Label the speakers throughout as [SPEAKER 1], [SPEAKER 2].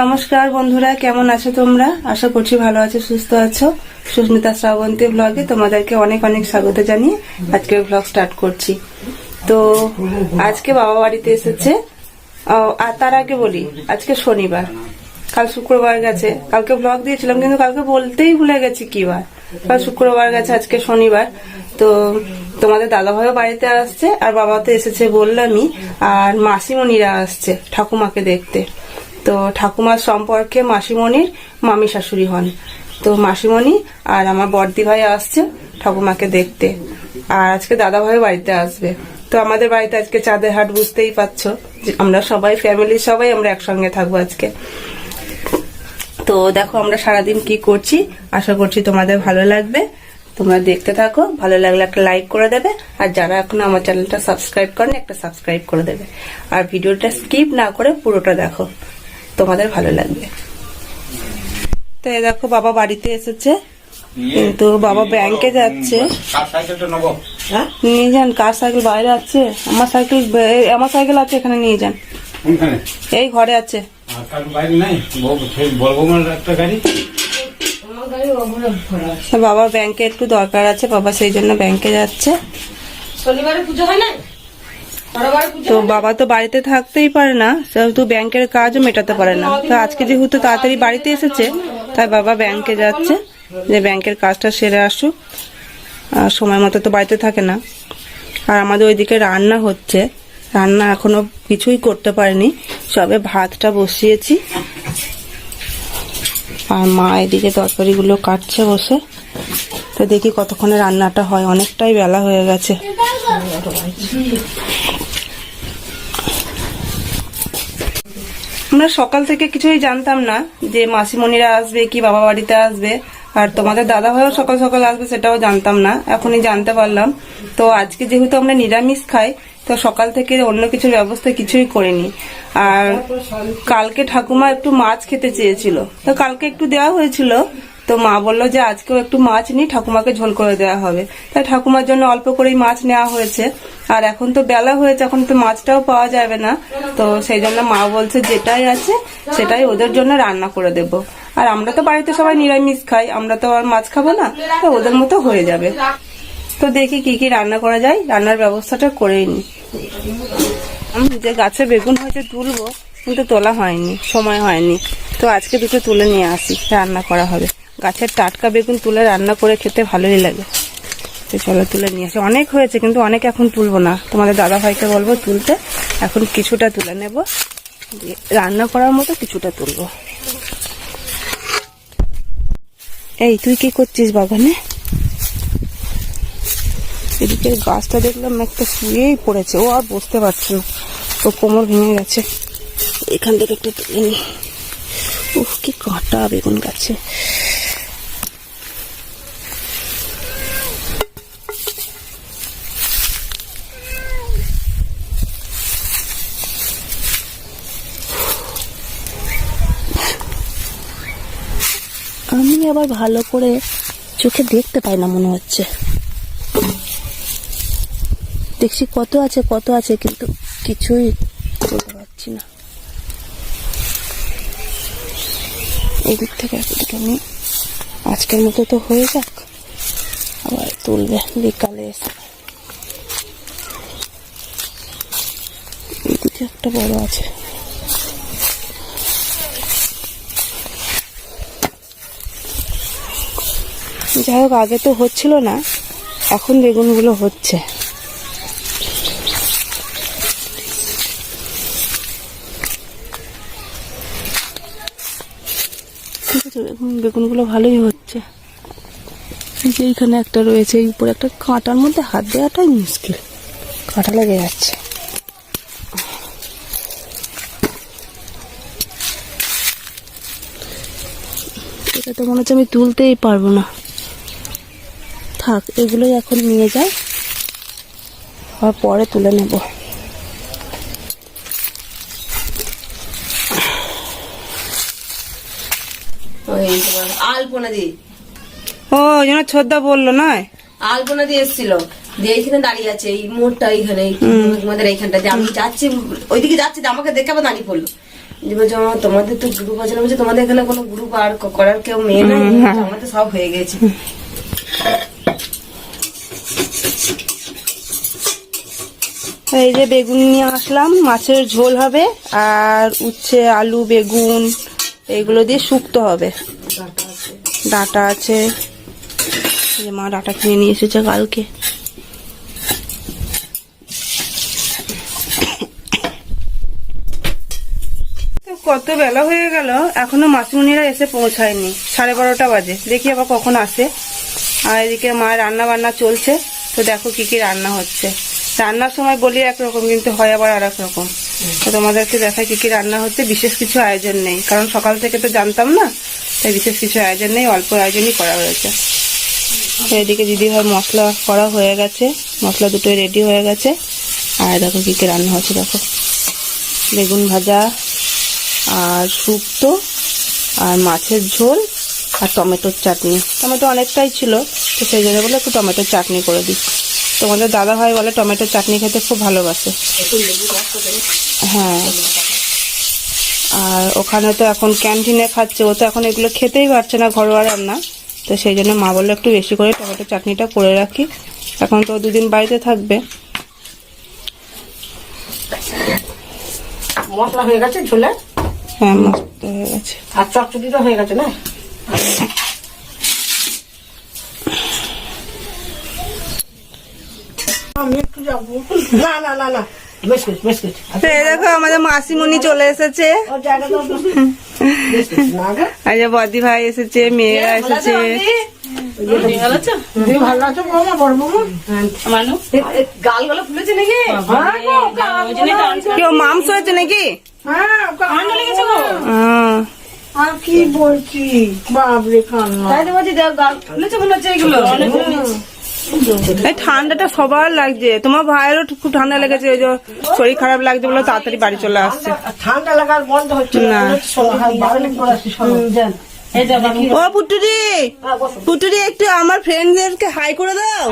[SPEAKER 1] নমস্কার বন্ধুরা, কেমন আছো তোমরা? আশা করছি ভালো আছো, সুস্থ আছো। সুস্মিতা শ্রাবন্তী ব্লগে তোমাদেরকে অনেক অনেক স্বাগত জানিয়ে আজকে ব্লগ স্টার্ট করছি। তো, আজকে বাবা বাড়িতে এসেছে। আর তার আগে বলি, আজকে শনিবার। কাল শুক্রবার গেছে। কালকে ব্লগ দিয়েছিলাম, কিন্তু কালকে বলতেই ভুলে গেছি কি বার। কাল শুক্রবার গেছে, আজকে শনিবার। তো, তোমাদের দাদাভাইও বাড়িতে আসছে, আর বাবা তো এসেছে বললামই। আর মাসিমণিরা আসছে ঠাকুমাকে দেখতে। তো ঠাকুমার সম্পর্কে মাসিমণির মামি শাশুড়ি হন। তো মাসিমণি আর আমার বর্দি ভাই আসছে ঠাকুমাকে দেখতে। আর আজকে দাদা ভাই বাড়িতে আসবে। তো আমাদের বাড়িতে আজকে চাঁদের হাট বুঝতেই পারছ আমরা সবাই ফ্যামিলির সবাই আমরা একসঙ্গে থাকব আজকে। তো দেখো আমরা সারাদিন কি করছি, আশা করছি তোমাদের ভালো লাগবে। তোমরা দেখতে থাকো, ভালো লাগলে একটা লাইক করে দেবে, আর যারা এখনও আমার চ্যানেলটা সাবস্ক্রাইব করেন, একটা সাবস্ক্রাইব করে দেবে। আর ভিডিওটা স্কিপ না করে পুরোটা দেখো। তোমাদের ভালো লাগবে। তো এ দেখো বাবা বাড়িতে এসেছে। কিন্তু বাবা ব্যাংকে যাচ্ছে।
[SPEAKER 2] নেব
[SPEAKER 1] নিয়ে যান কার সাইকেল বাইরে আছে? আমার সাইকেল আমার সাইকেল আছে এখানে নিয়ে যান। এই ঘরে আছে। বাবার ব্যাংকে একটু দরকার আছে বাবা সেই জন্য ব্যাংকে যাচ্ছে।
[SPEAKER 3] শনিবারে পুজো হয় না
[SPEAKER 1] তো বাবা তো বাড়িতে থাকতেই পারে না সেহেতু ব্যাংকের কাজও মেটাতে পারে না। তো আজকে যেহেতু তাড়াতাড়ি বাড়িতে এসেছে, তাই বাবা ব্যাংকে যাচ্ছে, যে ব্যাংকের কাজটা সেরে আসুক। আর সময় মতো তো বাড়িতে থাকে না। আর আমাদের ওইদিকে রান্না হচ্ছে। রান্না এখনও কিছুই করতে পারেনি। সবে ভাতটা বসিয়েছি। আর মা এদিকে তরকারিগুলো কাটছে বসে। তো দেখি কতক্ষণে রান্নাটা হয়, অনেকটাই বেলা হয়ে গেছে। আমরা সকাল থেকে কিছুই জানতাম না যে মাসিমণিরা আসবে কি বাবা বাড়িতে আসবে, আর তোমাদের দাদা ভাইও সকাল সকাল আসবে সেটাও জানতাম না, এখনই জানতে পারলাম। তো আজকে যেহেতু আমরা নিরামিষ খাই, তো সকাল থেকে অন্য কিছুর ব্যবস্থা কিছুই করিনি। আর কালকে ঠাকুমা একটু মাছ খেতে চেয়েছিল, তো কালকে একটু দেওয়া হয়েছিল তো মা বলল যে আজকেও একটু মাছ নিই, ঠাকুমাকে ঝোল করে দেওয়া হবে। তাই ঠাকুমার জন্য অল্প করেই মাছ নেওয়া হয়েছে। আর এখন তো বেলা হয়েছে এখন তো মাছটাও পাওয়া যাবে না। তো সেই জন্য মা বলছে যেটাই আছে, সেটাই ওদের জন্য রান্না করে দেব। আর আমরা তো বাড়িতে সবাই নিরামিষ খাই, আমরা তো আর মাছ খাব না, তো ওদের মতো হয়ে যাবে। তো দেখি কি কি রান্না করা যায়, রান্নার ব্যবস্থাটা করেই নি। যে গাছে বেগুন হয়েছে তুলবো, কিন্তু তোলা হয়নি, সময় হয়নি। তো আজকে দুটো তুলে নিয়ে আসি, রান্না করা হবে। গাছের টাটকা বেগুন তুলে রান্না করে খেতে ভালোই লাগে। তো চলো তুলে নিয়ে আসি। অনেক হয়েছে, কিন্তু অনেক এখন তুলবো না। তোমাদের দাদা ভাইকে বলব তুলতে। এখন কিছুটা তুলে নেব। রান্না করার মতো কিছুটা তুলবো। এই, তুই কি করছিস বাগানে? এদিকে গাছটা দেখলাম একটা শুয়েই পড়েছে। ও আর বসতে পারছে না। ও কোমর ভেঙে গেছে। এখান থেকে একটু তুলে নি। কি কাঁটা বেগুন গাছে। আমি আবার ভালো করে চোখে দেখতে পাই না মনে হচ্ছে। দেখছি কত আছে কত আছে, কিন্তু কিছুই বলতে পারছি না। এদিক থেকে এদিকে নিই আজকের মতো তো হয়ে যাক, আবার তুলবে বিকালে এসে। এদিকে একটা বড় আছে। যাই হোক আগে তো হচ্ছিল না এখন বেগুনগুলো হচ্ছে। ঠিক আছে বেগুন বেগুনগুলো ভালোই হচ্ছে। যে এইখানে একটা রয়েছে এই উপরে একটা কাঁটার মধ্যে হাত দেওয়াটাই মুশকিল। কাঁটা লেগে যাচ্ছে। এটা তো মনে হচ্ছে আমি তুলতেই পারব না। থাক এগুলোই এখন নিয়ে যাই আর পরে তুলে নেব।
[SPEAKER 3] আলপনা
[SPEAKER 1] ও ওই জন্য ছোদ্দা বলল নয়?
[SPEAKER 3] আলপনা দিয়ে এসেছিল। যে এইখানে দাঁড়িয়ে আছে এই মোড়টা এইখানে তোমাদের আমি যাচ্ছি ওইদিকে যাচ্ছি আমাকে দেখে আবার দাঁড়িয়ে পড়ল। যে তোমাদের তো গ্রুপ আছে না? বলছে তোমাদের এখানে কোনো গ্রুপ আর করার কেউ মেয়ে নাই আমাদের সব হয়ে গেছে।
[SPEAKER 1] এই যে বেগুন নিয়ে আসলাম, মাছের ঝোল হবে, আর উচ্ছে, আলু, বেগুন, এগুলো দিয়ে শুক্তো হবে। ডাটা আছে। যে মা ডাটা কিনে নিয়ে এসেছে কালকে। কত বেলা হয়ে গেল, এখনও মাসিমণিরা এসে পৌঁছায়নি, সাড়ে বারোটা বাজে। দেখি আবার কখন আসে। আর এদিকে মা রান্না বান্না চলছে, তো দেখো কি কি রান্না হচ্ছে। রান্নার সময় বলি একরকম, কিন্তু হয় আবার আর রকম তো তোমাদেরকে দেখায় কি কি রান্না হচ্ছে, বিশেষ কিছু আয়োজন নেই। কারণ সকাল থেকে তো জানতাম না, তাই বিশেষ কিছু আয়োজন নেই, অল্প আয়োজনই করা হয়েছে। এদিকে দিদি দিদিভাই মশলা করা হয়ে গেছে, মশলা দুটোই রেডি হয়ে গেছে। আর দেখো কি কি রান্না হচ্ছে, দেখো। বেগুন ভাজা, আর শুক্তো, আর মাছের ঝোল, আর টমেটোর চাটনি। টমেটো অনেকটাই ছিল, তো সেই জন্য বলে একটু টমেটোর চাটনি করে দিই। তোমাদের দাদা ভাই বলে টমেটোর চাটনি খেতে খুব ভালোবাসে। হ্যাঁ। আর ওখানে তো এখন ক্যান্টিনে খাচ্ছে। ও তো এখন এগুলো খেতেই পারছে না ঘরোয়া রান্না। তো সেই জন্য মা বলল একটু বেশি করে টমেটো চাটনিটা করে রাখি। এখন তো দুদিন বাড়িতে থাকবে।
[SPEAKER 3] মশলা হয়ে গেছে ঝোলে?
[SPEAKER 1] হ্যাঁ মস্ত হয়ে গেছে।
[SPEAKER 3] আর চটচটিটা হয়ে গেছে না? আমি একটু যাব। না না না না। বেশ বেশ বেশ বেশ।
[SPEAKER 1] তো এই দেখো আমাদের মাসিমণি চলে এসেছে। বদি ভাই এসেছে মেয়েরা এসেছে।
[SPEAKER 3] মানু? নাকি?
[SPEAKER 1] কেউ মাংস হয়েছে নাকি? আহ,
[SPEAKER 4] আর কি বলছি? বাবরে কান্না।
[SPEAKER 3] তাই তো বলছি দেখ গাল ফুলেছে মনে হচ্ছে এগুলো
[SPEAKER 1] ঠান্ডাটা সবার লাগছে। তোমার ভাইয়েরও খুব ঠান্ডা লেগেছে ওই যে শরীর খারাপ লাগছে বলে তাড়াতাড়ি বাড়ি চলে আসছে।
[SPEAKER 4] ঠান্ডা লাগার বন্ধ হচ্ছে
[SPEAKER 1] না। ও পুটুরি! পুটুরি একটু আমার ফ্রেন্ডদেরকে হাই করে দাও।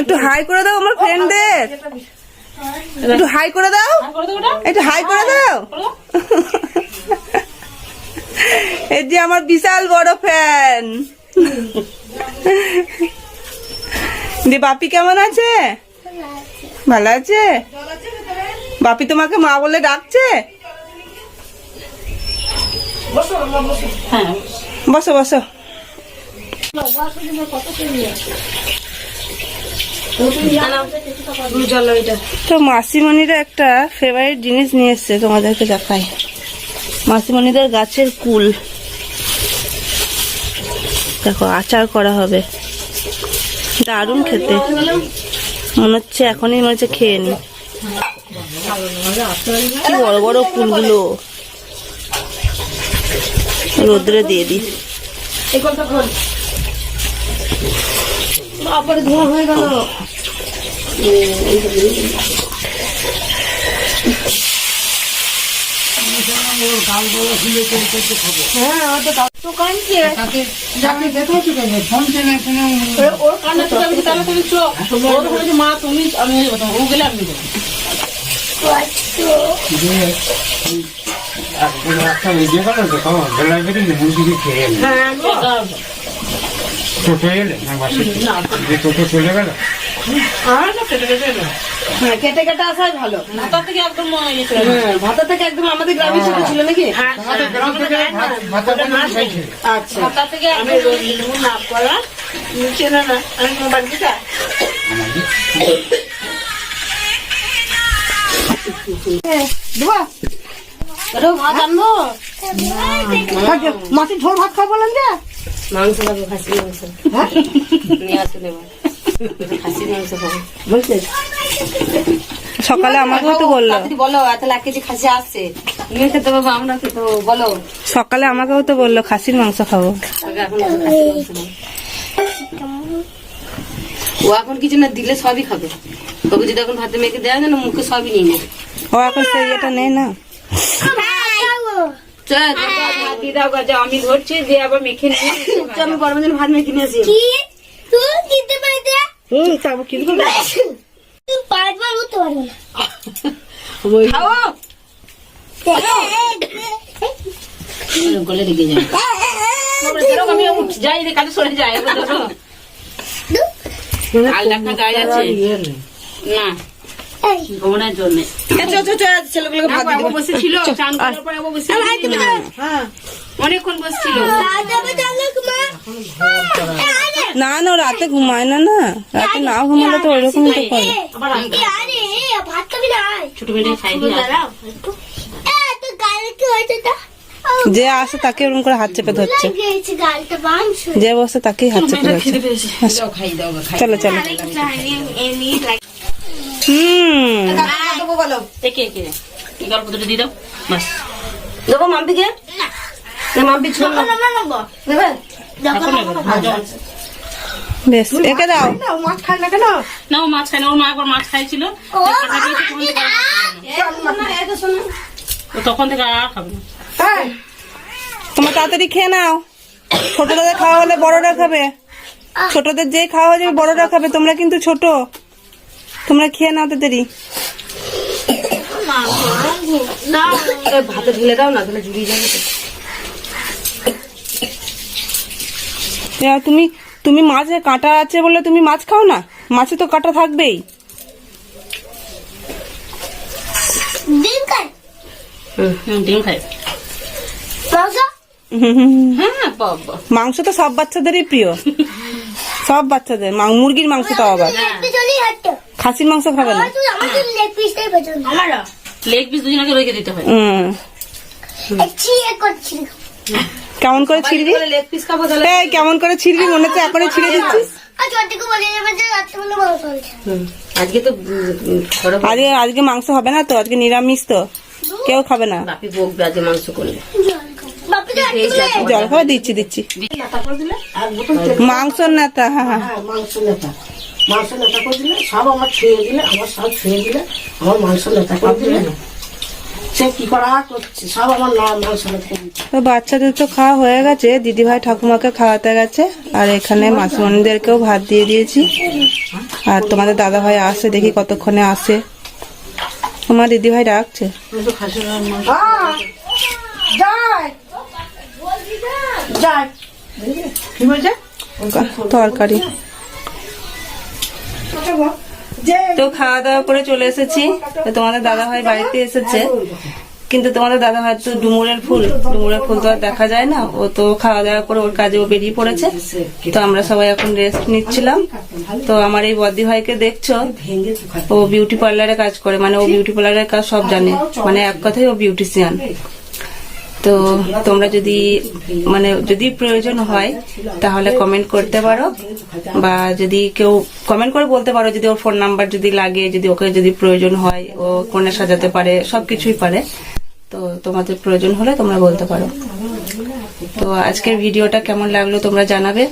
[SPEAKER 1] একটু হাই করে দাও আমার ফ্রেন্ডদের একটু হাই করে দাও। একটু হাই করে দাও। এই যে আমার বিশাল বড় ফ্যান দি, বাপি কেমন আছে? ভালো আছে? বাপি তোমাকে মা বলে ডাকছে? বসো বসো। তো মাসিমণিরা একটা ফেভারিট জিনিস নিয়ে এসছে, তোমাদেরকে দেখাই। মাসিমণিদের গাছের কুল। দেখো, আচার করা হবে। দারুণ খেতে। মনে হচ্ছে এখনই মনে হচ্ছে খেয়ে নি। কি বড় বড় ফুলগুলো। রোদ্রে দিয়ে দিই।
[SPEAKER 3] ধোঁয়া হয়ে গেল। ওর কান্না তো আমি তাহলে তুমি চোখ ওর বলেছে মা তুমি আমি ও গেলে আমি দেবো।
[SPEAKER 2] একটা ইয়ে করো তো খাও বেলা বেরিয়ে মুরগি খেয়ে এলে টোটো এলে না বাসে টোটো চলে গেল
[SPEAKER 3] হ্যাঁ কেটে কেটে আসাই ভালো। ভাতা থেকে একদম হ্যাঁ ভাতা থেকে একদম আমাদের গ্রামের সাথে ছিল নাকি? আচ্ছা। ভাতা থেকে আমি না করা নিচে না না আমি মোবাইল দিতা ভাত আনব?
[SPEAKER 4] মাছের ঝোল ভাত খাব না যে?
[SPEAKER 3] মাংস খাব খাসি মাংস। নিয়ে আসলে
[SPEAKER 1] সকালে আমাকেও তো বলল।
[SPEAKER 3] বলো তাহলে এক কেজি খাসি আসছে।
[SPEAKER 1] সকালে আমাকেও তো বলল খাসির মাংস খাব।
[SPEAKER 3] ও এখন কিছু না দিলে সবই খাবে? ওকে যদি এখন ভাতে মেখে দেওয়া যায় না মুখে সবই নিয়ে নেবে।
[SPEAKER 1] ও এখন সেই ইয়েটা নেই না।
[SPEAKER 3] আমি ধরছি যে আবার মেখে নিয়ে আমি গরমের জন্য ভাত মেখে নিয়ে আসি।
[SPEAKER 5] তুই কিনতে পারতে
[SPEAKER 1] হুম করব?
[SPEAKER 5] তুই পাঁচবার উঠতে পারব না
[SPEAKER 3] খাও গলে লেগে যায় আমি উঠ যাই রে কাছে সরে যায় এবার ধরো আল ডাক্তার গায়ে আছে না ঘুমানোর জন্য
[SPEAKER 1] ছেলেগুলোকে ভাত
[SPEAKER 3] বাবু বসেছিল চান করার পরে বাবু বসেছিল অনেকক্ষণ বসছিল
[SPEAKER 1] না না ও রাতে ঘুমায় না না। রাতে না ঘুমালে তো ওইরকমই তো করে। যে আসে তাকে ওরকম করে হাত চেপে ধরছে। যে বসে তাকেই হাত চেপে ধরছে।
[SPEAKER 3] দাও খাই দাও খাই
[SPEAKER 1] চলো চলো। হুম।
[SPEAKER 3] একে একে এই গল্প দুটো দিয়ে দাও বাস
[SPEAKER 4] দেবো? মাম্পিকে না মাম্পি
[SPEAKER 5] না
[SPEAKER 3] নেবে।
[SPEAKER 1] বেশ একে দাও।
[SPEAKER 4] না ও মাছ খায় না কেন?
[SPEAKER 3] না ও মাছ খায় না ওর মা একবার মাছ খাইছিল। তখন থেকে আর খাবে না।
[SPEAKER 4] হ্যাঁ।
[SPEAKER 1] তোমার তাড়াতাড়ি খেয়ে নাও। ছোটদের খাওয়া হলে বড়রা খাবে। ছোটদের যে খাওয়া হয়ে যাবে বড়রা খাবে। তোমরা কিন্তু ছোট। তোমরা খেয়ে নাও তাড়াতাড়ি।
[SPEAKER 4] ভাতে ঢেলে দাও না তাহলে জুড়িয়ে যাবে।
[SPEAKER 1] তুমি তুমি মাছে কাঁটা আছে বলে তুমি মাছ খাও না? মাছে তো কাঁটা থাকবেই।
[SPEAKER 5] ডিম খাই।
[SPEAKER 3] ডিম খাই।
[SPEAKER 5] মাংস?
[SPEAKER 3] হ্যাঁ বাবা।
[SPEAKER 1] মাংস তো সব বাচ্চাদেরই প্রিয়। সব বাচ্চাদের। মুরগির মাংস তো আবার। খাসির মাংস খাবে না।
[SPEAKER 5] লেগ
[SPEAKER 3] পিস দুজনকে রেখে দিতে হয়।
[SPEAKER 1] হুম। কেমন করে ছিড়বি?
[SPEAKER 4] খাব
[SPEAKER 1] কেমন করে ছিড়বি? মনে হচ্ছে এখনই ছিঁড়ে দিচ্ছিস।
[SPEAKER 4] আজকে তো
[SPEAKER 1] মাংস হবে না তো? আজকে নিরামিষ তো? কেউ খাবে না?
[SPEAKER 4] বকবে আজকে মাংস করলে
[SPEAKER 5] বাপি তো রাত্রিবেলা
[SPEAKER 1] জল খাওয়া দিচ্ছি দিচ্ছি। মাংস নেতা হ্যাঁ হ্যাঁ
[SPEAKER 6] হ্যাঁ মাংস নেতা। মাংস নেতা করে দিলে সব আমার ছুঁয়ে দিলে আমার সব ছুঁয়ে দিলে আমার মাংস নেতা করে দিলে। সে কি করা করছে? সব আমার মাংস নেতা করে দিচ্ছে।
[SPEAKER 1] তো বাচ্চাদের তো খাওয়া হয়ে গেছে দিদিভাই ঠাকুমাকে খাওয়াতে গেছে আর এখানে মাসুমণিদেরকেও ভাত দিয়ে দিয়েছি। আর তোমাদের দাদা ভাই আসে দেখি কতক্ষণে আসে। তোমার দিদিভাই ডাকছে।
[SPEAKER 6] হ্যাঁ,
[SPEAKER 1] তরকারি। তো খাওয়া দাওয়া করে চলে এসেছি। তোমাদের দাদা ভাই বাড়িতে এসেছে। কিন্তু তোমাদের দাদা ভাই তো ডুমুরের ফুল। ডুমুরের ফুল তো আর দেখা যায় না। ও তো খাওয়া দাওয়া করে ওর কাজে ও বেরিয়ে পড়েছে। তো আমরা সবাই এখন রেস্ট নিচ্ছিলাম। তো আমার এই বদ্দি ভাইকে দেখছ? ও বিউটি পার্লারে কাজ করে। মানে ও বিউটি পার্লারের কাজ সব জানে। মানে এক কথাই ও বিউটিশিয়ান তো তোমরা যদি মানে যদি প্রয়োজন হয়, তাহলে কমেন্ট করতে পারো। বা যদি কেউ কমেন্ট করে বলতে পারো, যদি ওর ফোন নাম্বার যদি লাগে, যদি ওকে যদি প্রয়োজন হয়, ও কোণে সাজাতে পারে, সবকিছুই পারে। তো তোমাদের প্রয়োজন হলে তোমরা বলতে পারো। তো আজকের ভিডিওটা কেমন লাগল তোমরা জানাবে।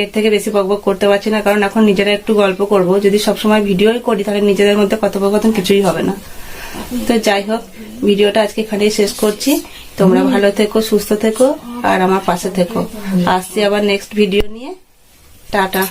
[SPEAKER 1] এর থেকে বেশি বকবক করতে পারছি না, কারণ এখন নিজেরা একটু গল্প করব। যদি সবসময় ভিডিওই করি, তাহলে নিজেদের মধ্যে কথোপকথন কিছুই হবে না। তো যাই হোক, ভিডিওটা আজকে এখানেই শেষ করছি। তোমরা ভালো থেকো সুস্থ থেকো আর আমার পাশে থেকো। আসছি আবার নেক্সট ভিডিও নিয়ে। টাটা।